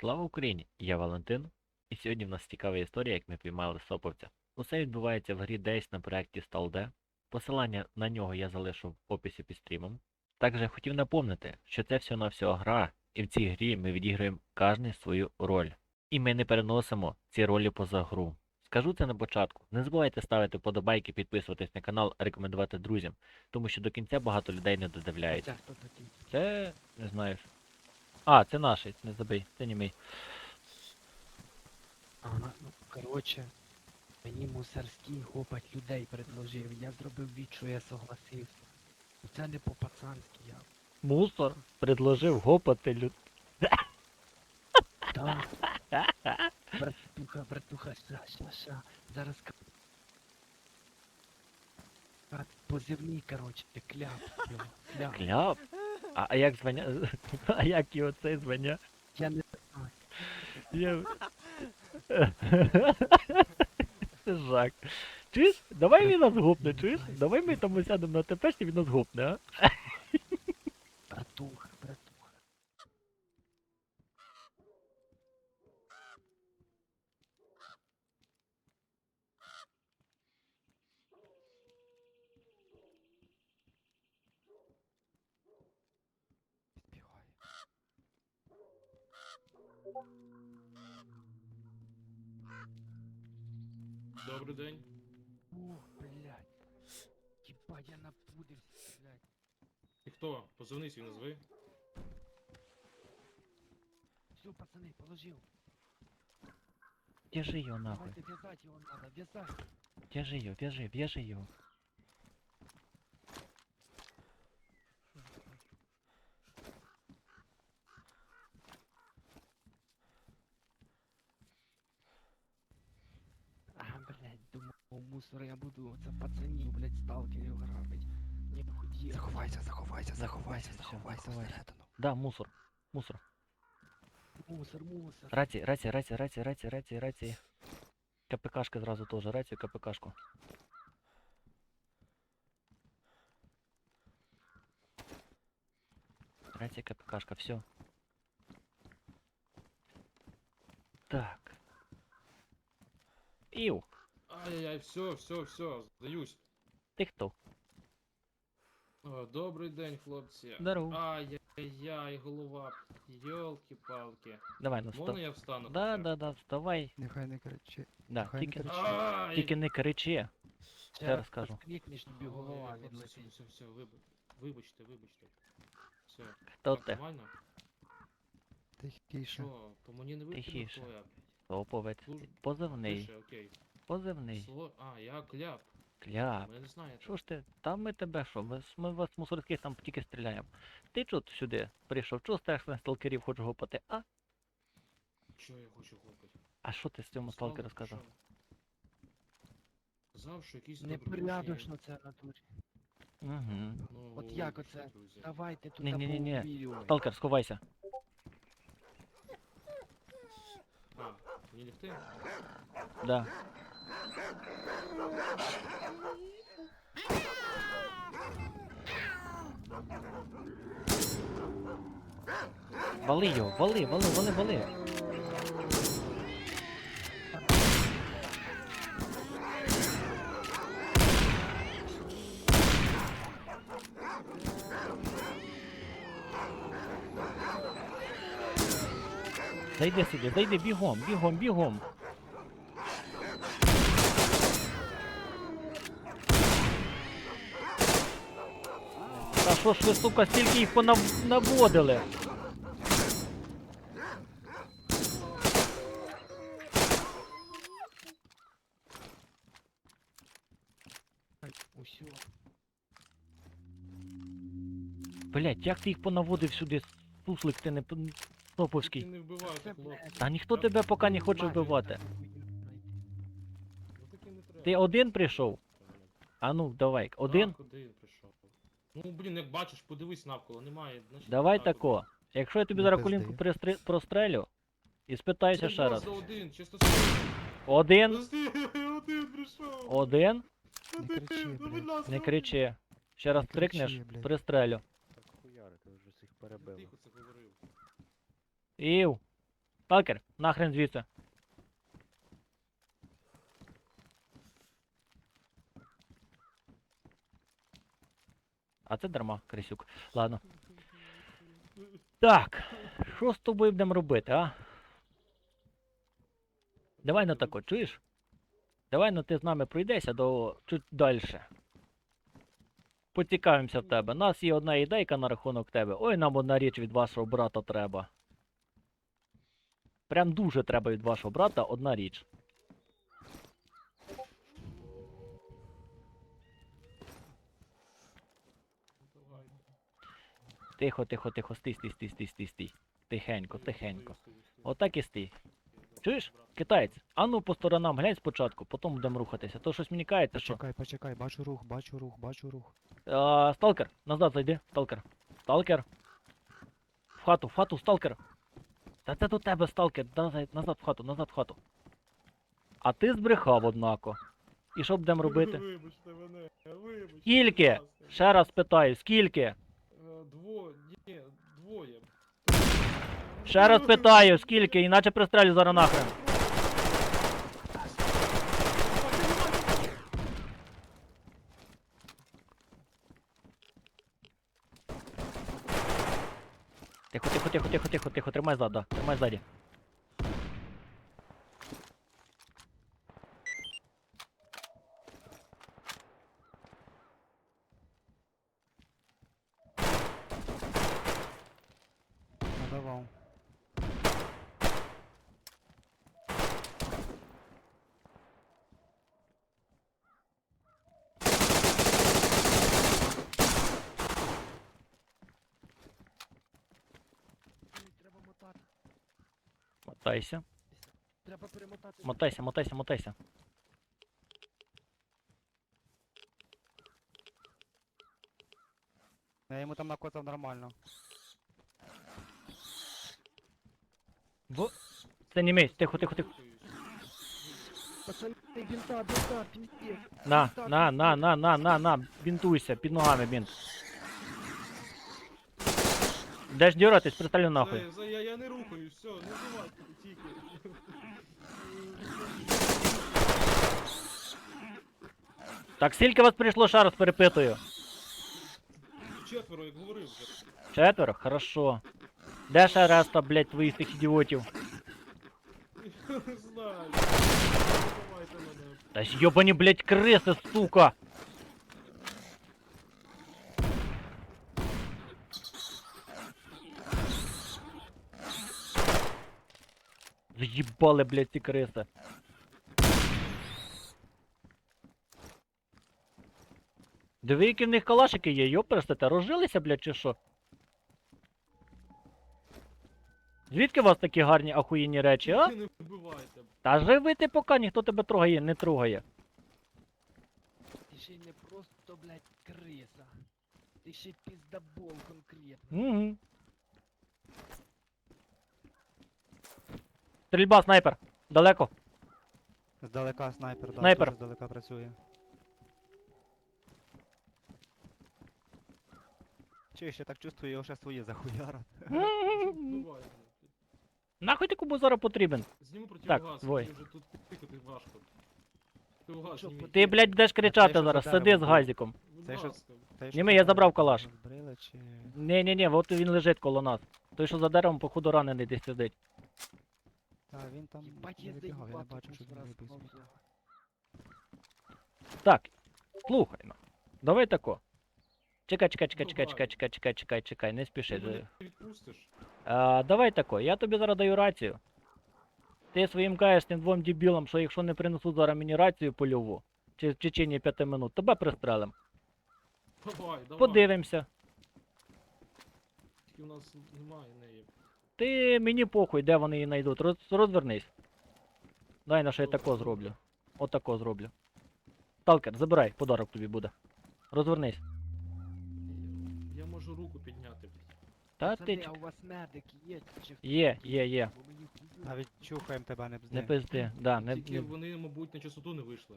Слава Україні! Я Валентин, і сьогодні в нас цікава історія, як ми піймали соповця. Усе відбувається в грі десь на проєкті StalD. Посилання на нього я залишу в описі під стрімом. Також я хотів напомнити, що це всього на всього гра, і в цій грі ми відіграємо кожен свою роль. І ми не переносимо ці ролі поза гру. Скажу це на початку. Не забувайте ставити подобайки, підписуватись на канал, рекомендувати друзям, тому що до кінця багато людей не додивляється. Це? Це не знаю. А, це наш, не забий, це не мій. Ага, ну, коротше, мені мусорський хопать людей предложив. Я зробив від, що я согласився. Це не по-пацанськи я. Мусор предложив гопати люд. Так. Братуха, братуха, ша, ша, ша. Зараз позивний, коротше, кляп. Кляп. Кляп. А, а як звання. А як його це звання? Я не знаю. Я... Це жак. Чуєш? Давай він нас гопне, чуєш? Давай ми там сядемо на ТП, і він нас гопне, а? Добрий день. Ух, блядь. Єба, я напудився, блядь. І хто? Позивний свій назви. Все, пацаны, положил. Держи його нахуй. Давайте вязать его надо, вязать. Держи його, в'яжи, в'яжи його. я буду оце пацанів, блядь, сталкерів грабить. Не худі. Заховайся, заховайся, заховайся, Всё, заховайся заховайся. всередину. Да, мусор. Мусор. Мусор, мусор. Рації, рації, рації, рації, рації, рації, рації. КПКшка зразу теж, рацію, КПКшку. Рація, КПКшка, все. Так. Іу, Ай-яй-яй, все, все, все, здаюсь. ти хто? О, добрий день, хлопці. Здорово. Ай-яй-яй, голова. Йолки-палки. Давай, ну Можна встав. я встану? Да, да, да, вставай. Нехай не кричи. Да, Нехай не тільки, кричи. Ай! тільки не кричи. Ще раз кажу. Крикнеш, тобі голова Ой, Все, відлетить. все, все, вибач- вибачте, вибачте. Все, Хто так, ти? нормально? Тихіше. Що, то мені не Тихіше. вийшло, хто я? Топовець. Позивний. Тише, окей. Позивний. Сло... А, я кляп. Кляп. Ви не знаєте. Що ж ти? Там ми тебе що? Ми, ми вас мусорських там тільки стріляємо. Ти чого тут сюди прийшов? Чого стаєш на сталкерів хочеш гопати? А? Чого я хочу хлопати? А що ти з цьому сталкеру сказав? Сказав, що якісь добродушні- Непорядочно це в натурі. Угу. Ну, От як вибачте, оце? друзі. Давайте тут Ні-ні-ні-ні. поубілювай. Сталкер, сховайся. А, мені лягти? Да. Вали його, вали, вали, вали, вали. Зайди сюди, зайди, бігом, бігом, бігом. Що ж ви, сука, стільки їх понав... наводили? Блять, як ти їх понаводив сюди, суслик ти не топовський. не вбивайте, Це, Та ніхто тебе поки не хоче вбивати. Ну. Ти один прийшов? А ну, давай, один. Так, один прийшов. Ну, блін, як бачиш, подивись навколо, немає. значить, Давай так тако. Якщо я тобі Не зараз пизди. колінку пристрі- прострелю, і спитаюся Це ще два раз. за один, чисто. Один, один прийшов. один, Не Один, кричи, ну, будь блядь. ласка, не один. кричи. Ще раз Не кричи, крикнеш, блядь. пристрелю. Так хуяри, ти вже всіх Я перебив. Тихо це говорив. Ів, Сталкер, нахрен звідси. А це дарма, Крисюк. Ладно. Так, що з тобою будемо робити, а? Давай на тако, чуєш? Давай ну ти з нами пройдешся до чуть далі. Поцікавимося в тебе. Нас є одна ідейка на рахунок тебе. Ой, нам одна річ від вашого брата треба. Прям дуже треба від вашого брата одна річ. Тихо, тихо, тихо, стій, стій, стій, стій, стій, стій. Тихенько, тихенько. Отак і стій. Чуєш? Китаєць, а ну по сторонам глянь спочатку, потім будемо рухатися. То щось мені кається, що. Почекай, почекай, бачу рух, бачу рух, бачу рух. А, сталкер, назад зайди, сталкер. Сталкер. В хату, в хату, сталкер. Та це до тебе, сталкер. Назад, назад в хату, назад в хату. А ти збрехав, однако. І що будемо робити? Вибачте мене, вибачте. Скільки? Ще раз питаю, скільки? Е, Дво... Ні, двоє. Ще раз питаю, скільки, іначе пристрелю зараз нахрен. Тихо, тихо, тихо, тихо, тихо, тихо, тримай ззаду, тримай ззаді. Мотайся, Треба перемотати. мотайся, мотайся, мотайся. Я йому там накотав нормально. Бо... Це не місць, тихо, тихо, тихо. Пацани, бінта, бінта, піздець. На, на, на, на, на, на, на, бінтуйся, під ногами бінт. Де ж дюратись, пристрелю нахуй. За, за, я, не рухаюсь, все, не вбивайте тільки. Так, скільки вас прийшло, раз перепитую. Четверо, як говорив вже. Четверо? Хорошо. Де ще решта, блядь, твоїх тих ідіотів? Я не знаю. Давайте мене. Та ж йобані, блядь, криси, сука! Заїбали, блядь, ці криси. Диви, які в них калашики є, йоперстете, розжилися, блядь, чи що? Звідки у вас такі гарні ахуєнні речі, а? Не вбивайте. Та живи ти поки ніхто тебе трогає, не трогає. Ти ще й не просто, блядь, криса. Ти ще й піздабол конкретно. Угу. Стрільба, снайпер. Далеко. Здалека снайпер, да, Снайпер. дуже здалека працює. Чи ще так чувствую, його ще свої захуярат. Вбивайте. Нахуй ти кому зараз потрібен? Зніму Так, противогаз, двоє. мені вже тут тикати важко. Противогаз Що, зніміть. Ти, блядь, будеш кричати що зараз, за сиди з було? газиком. Будь Це що- ласка. Німи, я забрав калаш. Розбрили чи... Ні, ні, ні, от він лежить коло нас. Той, що за деревом, походу ранений десь сидить. Та він там Єбать, не я вибігав, я не заїбав, бачу, тому що що він раз вибіг. Так, слухай ну. Давай тако. Чекай, чекай, чекай, чекай, Давай. чекай, чекай, чекай, чекай, чекай, не Ти спіши. мене відпустиш? А, давай тако, я тобі зараз даю рацію. Ти своїм каєш тим двом дебілам, що якщо не принесуть зараз мені рацію польову, чи в течение п'яти минут, тебе пристрелим. Давай, давай. Подивимося. Тільки у нас немає неї. Ти мені похуй, де вони її знайдуть. Роз, розвернись. Дай на що я тако зроблю. Отако зроблю. Сталкер, забирай, подарок тобі буде. Розвернись. Я можу руку підняти. Та Пацани, ти. а у вас медик є? Чи? Є, є, є. Бо мені хуйово. Навіть чухаємо тебе, не. Не пизди. Да, не, Тільки не... вони, мабуть, на частоту не вийшли.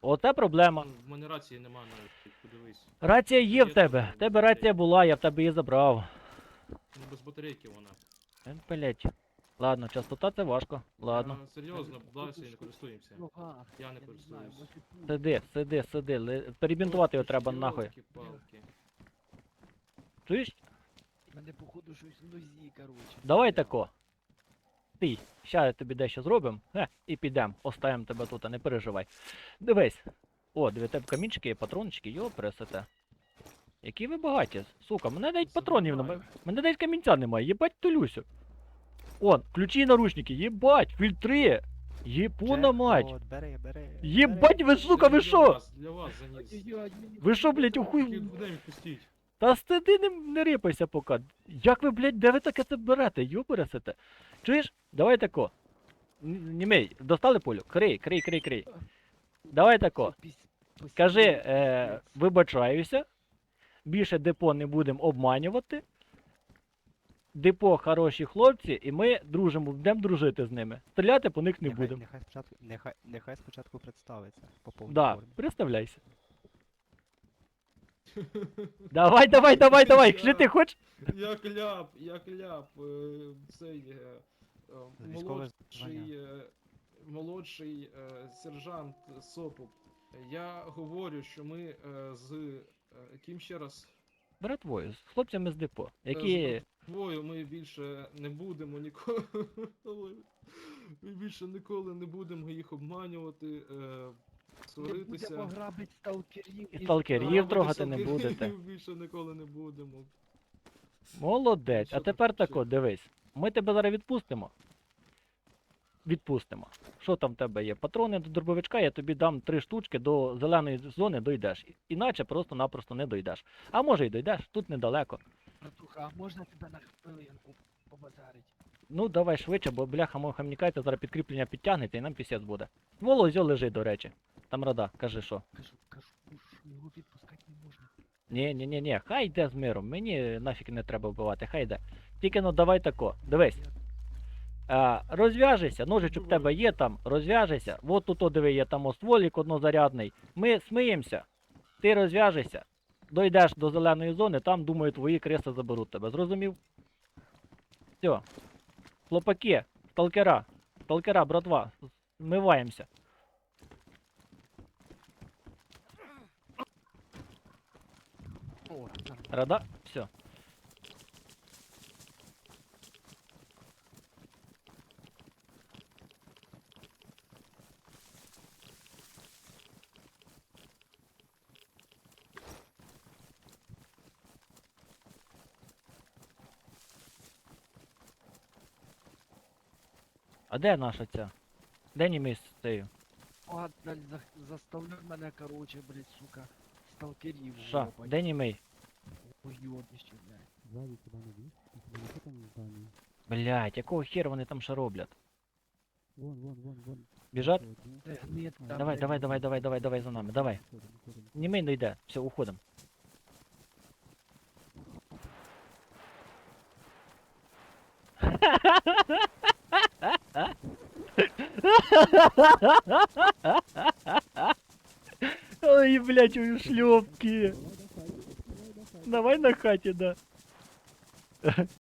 Оце проблема. Ну, В мене рації нема навіть, подивись. Рація є в тебе. В тебе рація була, я в тебе її забрав. Ну, без батарейки вона. Е, Блять. Ладно, частота це важко. Ладно. А, серйозно, Походу, Бласі не користуємося. Я не Я не користуюсь. Сиди, сиди, сиди. ли- Перебінтувати його треба нахуй. Йолки-палки. Чуєш? Мене походу щось в нозі, короче. Давай тако. Ти, ща я тобі дещо зробимо, е, і підемо. Оставимо тебе тут, не переживай. Дивись. О, диви, тебе камінчики є, патрончики, йо, пересете. Які ви багаті, сука, мене навіть патронів немає. Мене навіть камінця немає, їбать тулюся. О, ключі і наручники, їбать, фільтри. Єпона мать. Бери, бери. Єбать, ви сука, ви для вас, Для вас заніс. Ви блядь, хочеться. ухуй-. Та стиди не, не рипайся поки. Як ви, блядь, де ви таке це берете? Йопересете? Чуєш? Давай тако. Німей, достали полю? Крий, крий, крий, крий. Давай тако. Скажи, е, вибачаюся. Більше депо не будемо обманювати. Депо хороші хлопці, і ми дружимо, будемо дружити з ними. Стріляти по них не Нехай- будемо. Нехай спочатку, нехай, нехай спочатку представиться по повній Да, формі. представляйся. Давай, давай, давай, давай. Що ти хочеш? Я кляп, я кляп. е, Цей е, е, Військове молодший, е, молодший е, сержант Сопуп. Я говорю, що ми е, з е, ким ще раз? Братвою, з хлопцями з депо, Е, які. З братвою ми більше не будемо ніколи. Ми більше ніколи не будемо їх обманювати, е, сваритися. будемо грабити сталкерів. І сталкерів трогати не будете. Більше ніколи не будемо. Молодець. Що А тепер тако, дивись. Ми тебе зараз відпустимо. Відпустимо. Що там в тебе є? Патрони до дробовичка, я тобі дам три штучки до зеленої зони дойдеш. Іначе просто-напросто не дойдеш. А може й дойдеш, тут недалеко. Братуха, а можна тебе на хвилинку побазарить? Ну давай швидше, бо бляха мого хамнікайте, зараз підкріплення підтягнеться і нам пісець буде. Ствол ось лежить, до речі. Там рада, кажи що. Кажу, кажу, що його відпускати не можна. Ні, ні, ні, ні, хай йде з миром. Мені нафіг не треба вбивати, хай йде. Тільки ну давай тако. Дивись. А, розв'яжися, ножичок в тебе є там, розв'яжися. От тут диви, є там остволік однозарядний. Ми сміємося. Ти розв'яжешся, дойдеш до зеленої зони, там, думаю, твої креси заберуть тебе. Зрозумів? Все. Хлопаки, сталкера, сталкера, братва, змиваємося. Рада? А де наша ця? Де німий з цією? Падаль за- заставляй мене, короче, блядь, сука, сталкерів. Ша, лопать. де німий? Уйобище, блядь. Сзади тебя не видишь? У тебя нету там здания? Блять, якого хера вони там ще роблять? Вон, вон, вон, вон. Біжать? Вот, ну, Де гнид там, Давай, де давай, гнид. давай, давай, давай, давай за нами, давай. уходим, уходим. Німей не йде. Все, уходимо. Ой, блядь, у шлепки. Давай на хаті, да.